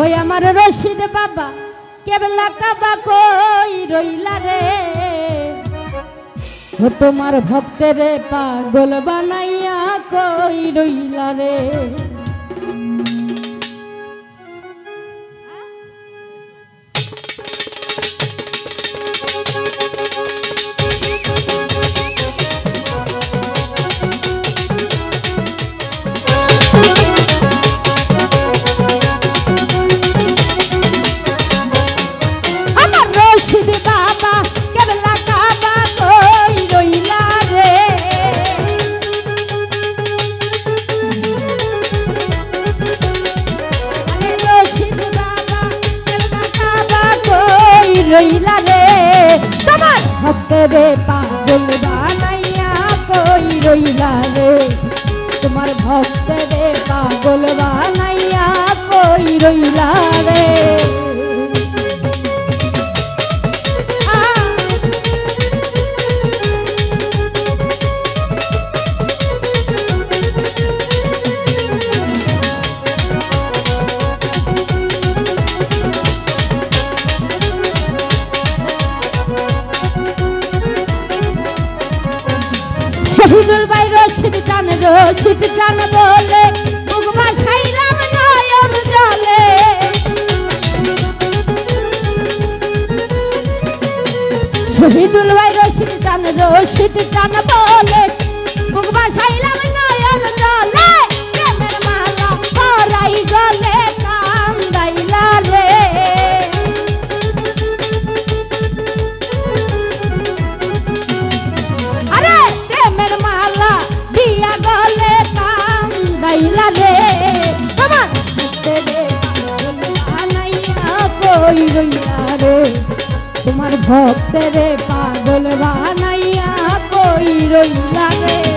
ওই আমার রশিদ বাবা, কেবলা কাবা কই রইলা রে? ও তোমার ভক্তের পাগল বানাইয়া কই রইলা রে? ভক্তরে পাগল বানাইয়া কই রইলা রে? তোমার ভক্তরে পাগল বানাইয়া কই রইলা ভাই রশিদ টান রশিদ টান বলে। মুগবা সাইলাম নয়ন জলে। শহীদুল ভাই রশিদ টান রশিদ টান বলে। তোমার ভক্তের পাগল বানাইয়া কই রইলা রে।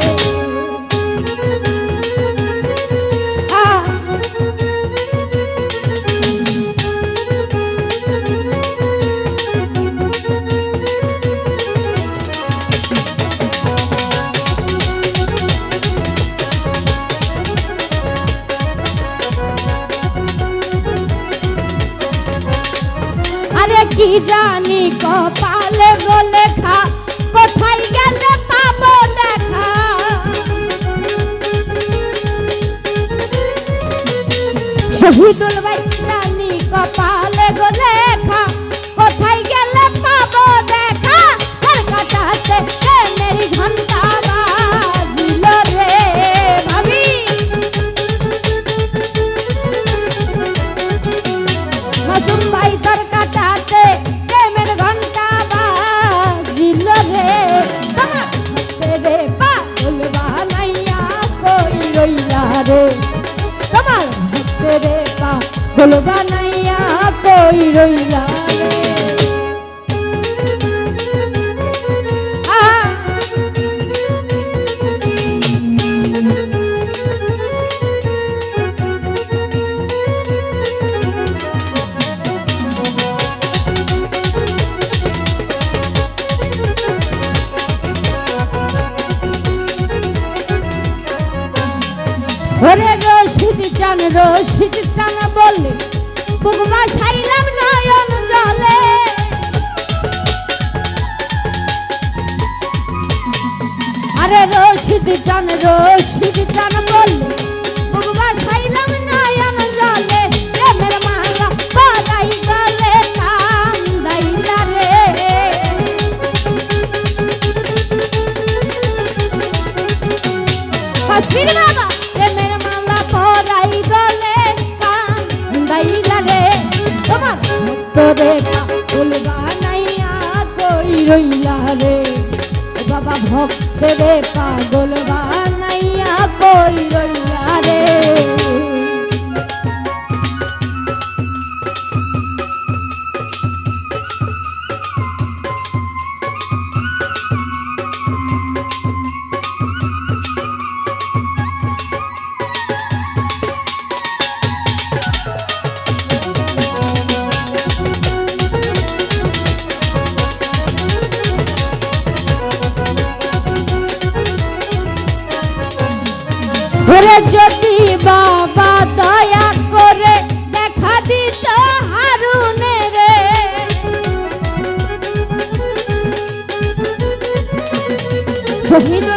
কি জানি কপালে গো লেখা কোথায় গেলে পাবো দেখা? শহীদুল ভাই জানি কপালে গো রে। তোমার হাতে রে পাগল বানাইয়া কই রইলা? চান রশিদ বললি বললে বুকবা সাইলাম নয়ন জলে। আরে রশিদ চান রশিদ চান বললে ভক্তরে ফুল বানাইয়া কই রইলা রে? বাবা ভক্তরে পাগল বানাইয়া কই রইলা যদি বাবা দয়া করে দেখা দিত হারুনে রে। শহীদ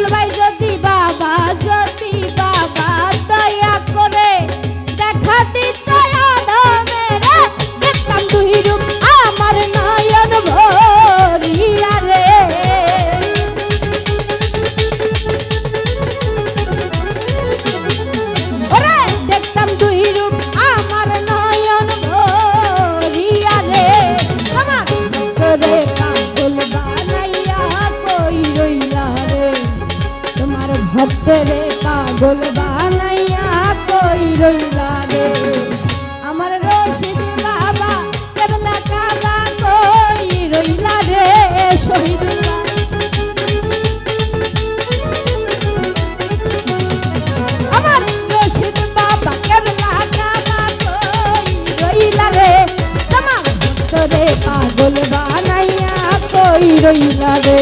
রইলা রে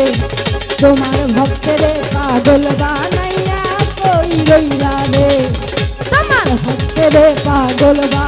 তোমার ভক্তরে পাগল বানাইয়া কই রইলা রে তোমার ভক্তরে পাগল বানাইয়া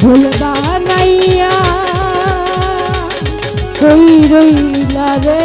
ভুলবা নাইয়া কই রইলা রে।